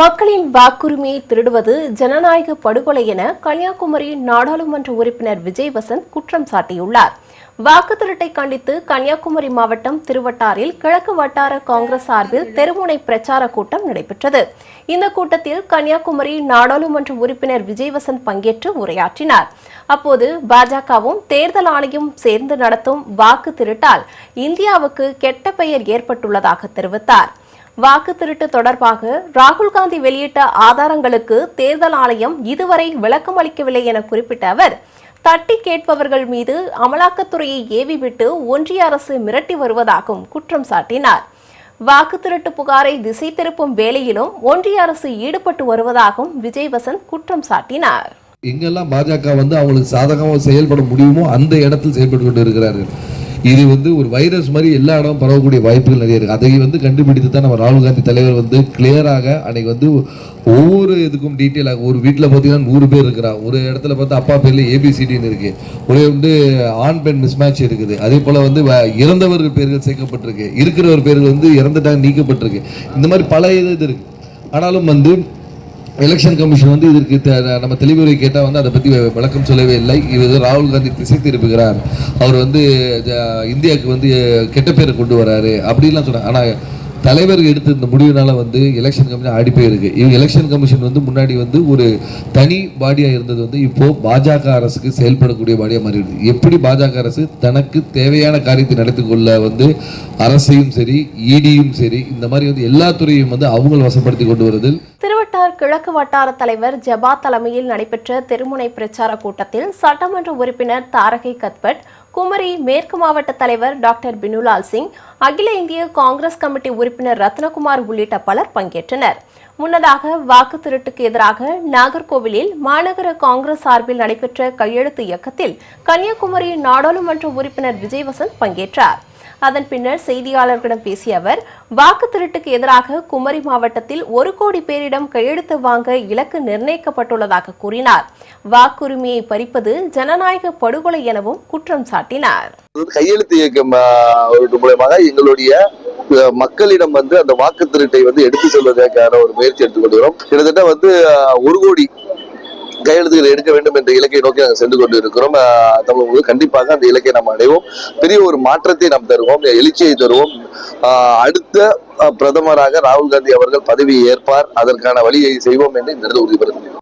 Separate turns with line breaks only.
மக்களின் வாக்குரிமையை திருடுவது ஜனநாயக படுகொலை என கன்னியாகுமரி நாடாளுமன்ற உறுப்பினர் விஜய் வசந்த் குற்றம் சாட்டியுள்ளார் வாக்கு திருட்டை கண்டித்து கன்னியாகுமரி மாவட்டம் திருவட்டாரில் கிழக்கு வட்டார காங்கிரஸ் சார்பில் தெருமுனை பிரச்சார கூட்டம் நடைபெற்றது இந்த கூட்டத்தில் கன்னியாகுமரி நாடாளுமன்ற உறுப்பினர் விஜய் வசந்த் பங்கேற்று உரையாற்றினார் அப்போது பாஜகவும் தேர்தல் ஆணையம் சேர்ந்து நடத்தும் வாக்கு திருட்டால் இந்தியாவுக்கு கெட்ட பெயர் ஏற்பட்டுள்ளதாக தெரிவித்தார் வாக்கு திருட்டு தொடர்பாக ராகுல் காந்தி வெளியிட்ட ஆதாரங்களுக்கு தேர்தல் ஆணையம் இதுவரை விளக்கம் அளிக்கவில்லை என குறிப்பிட்ட அவர் தட்டி கேட்பவர்கள் மீது அமலாக்கத்துறையை ஏவிவிட்டு ஒன்றிய அரசு மிரட்டி வருவதாகவும் குற்றம் சாட்டினார் வாக்கு திருட்டு புகாரை திசை திருப்பும் வேலையிலும் ஒன்றிய அரசு ஈடுபட்டு வருவதாகவும் விஜய் வசந்த் குற்றம் சாட்டினார்
எங்கெல்லாம் பாஜக வந்து அவங்களுக்கு சாதகமாக செயல்பட முடியுமோ அந்த இடத்தில் செயல்பட்டு கொண்டு இருக்கிறார்கள் இது வந்து ஒரு வைரஸ் மாதிரி எல்லா இடமும் பரவக்கூடிய வாய்ப்புகள் நிறைய இருக்குது அதை வந்து கண்டுபிடித்து தான் நம்ம ராகுல் காந்தி தலைவர் வந்து கிளியராக அன்னைக்கு வந்து ஒவ்வொரு இதுக்கும் டீட்டெயிலாக ஒரு வீட்டில் பார்த்தீங்கன்னா நூறு பேர் இருக்கிறான் ஒரு இடத்துல பார்த்தா அப்பா பேரில் ஏபிசிடின்னு இருக்குது ஒரே வந்து ஆண் பெண் மிஸ்மேட்ச் இருக்குது அதே போல் வந்து இறந்தவர்கள் பேர்கள் சேர்க்கப்பட்டிருக்கு இருக்கிறவர் பேர்கள் வந்து இறந்துட்டாங்க நீக்கப்பட்டிருக்கு இந்த மாதிரி பல இது இருக்குது ஆனாலும் வந்து எலெக்ஷன் கமிஷன் வந்து இதற்கு நம்ம தெளிவுரை கேட்டால் வந்து அதை பற்றி விளக்கம் சொல்லவே இல்லை இவர் ராகுல் காந்தி திசை திருப்புகிறார் அவர் வந்து இந்தியாவுக்கு வந்து கெட்ட பேரை கொண்டு வராரு அப்படின்லாம் சொன்னாங்க ஆனால் தலைவர் எடுத்து இந்த முடிவுனால வந்து எலெக்ஷன் கமிஷன் ஆடி போயிருக்கு இவங்க எலெக்ஷன் கமிஷன் வந்து முன்னாடி வந்து ஒரு தனி பாடியாக இருந்தது வந்து இப்போது பாஜக அரசுக்கு செயல்படக்கூடிய பாடியாக மாறிடுது எப்படி பாஜக அரசு தனக்கு தேவையான காரியத்தை நடத்தி கொள்ள வந்து அரசையும் சரி இடியும் e சரி இந்த மாதிரி வந்து எல்லா துறையும் வந்து அவங்க வசப்படுத்தி கொண்டு வருது
திருவட்டார் கிழக்கு வட்டார தலைவர் ஜபா தலைமையில் நடைபெற்ற திருமுனை பிரச்சார கூட்டத்தில் சட்டமன்ற உறுப்பினர் தாரகை கத்பட் குமரி மேற்கு மாவட்ட தலைவர் டாக்டர் பினுலால் சிங் அகில இந்திய காங்கிரஸ் கமிட்டி உறுப்பினர் ரத்னகுமார் உள்ளிட்ட பலர் பங்கேற்றனர் முன்னதாக வாக்கு திருட்டுக்கு எதிராக நாகர்கோவிலில் மாநகர காங்கிரஸ் சார்பில் நடைபெற்ற கையெழுத்து இயக்கத்தில் கன்னியாகுமரி நாடாளுமன்ற உறுப்பினர் விஜயவசந்த் பங்கேற்றார் அதன் பின்னர் செய்தியாளர்களிடம் பேசிய அவர் வாக்கு திருட்டுக்கு எதிராக குமரி மாவட்டத்தில் ஒரு கோடி பேரிடம் கையெழுத்து வாங்க இலக்கு நிர்ணயிக்கப்பட்டுள்ளதாக கூறினார் வாக்குரிமையை பறிப்பது ஜனநாயக படுகொலை எனவும் குற்றம் சாட்டினார்
கையெழுத்து இயக்கம் எங்களுடைய மக்களிடம் வந்து அந்த வாக்கு திருட்டை வந்து எடுத்து செல்வதற்கான ஒரு முயற்சி எடுத்துக்கொண்டு வரும் கிட்டத்தட்ட வந்து ஒரு கோடி கையெழுத்துகள் எடுக்க வேண்டும் என்ற இலக்கை நோக்கி நாங்கள் சென்று கொண்டு இருக்கிறோம் தமிழ் கண்டிப்பாக அந்த இலக்கை நாம் அடைவோம் பெரிய ஒரு மாற்றத்தை நாம் தருவோம் எழுச்சியை தருவோம் அடுத்த பிரதமராக ராகுல் காந்தி அவர்கள் பதவி ஏற்பார் அதற்கான வழியை செய்வோம் என்று இந்த உறுதிப்படுத்தினோம்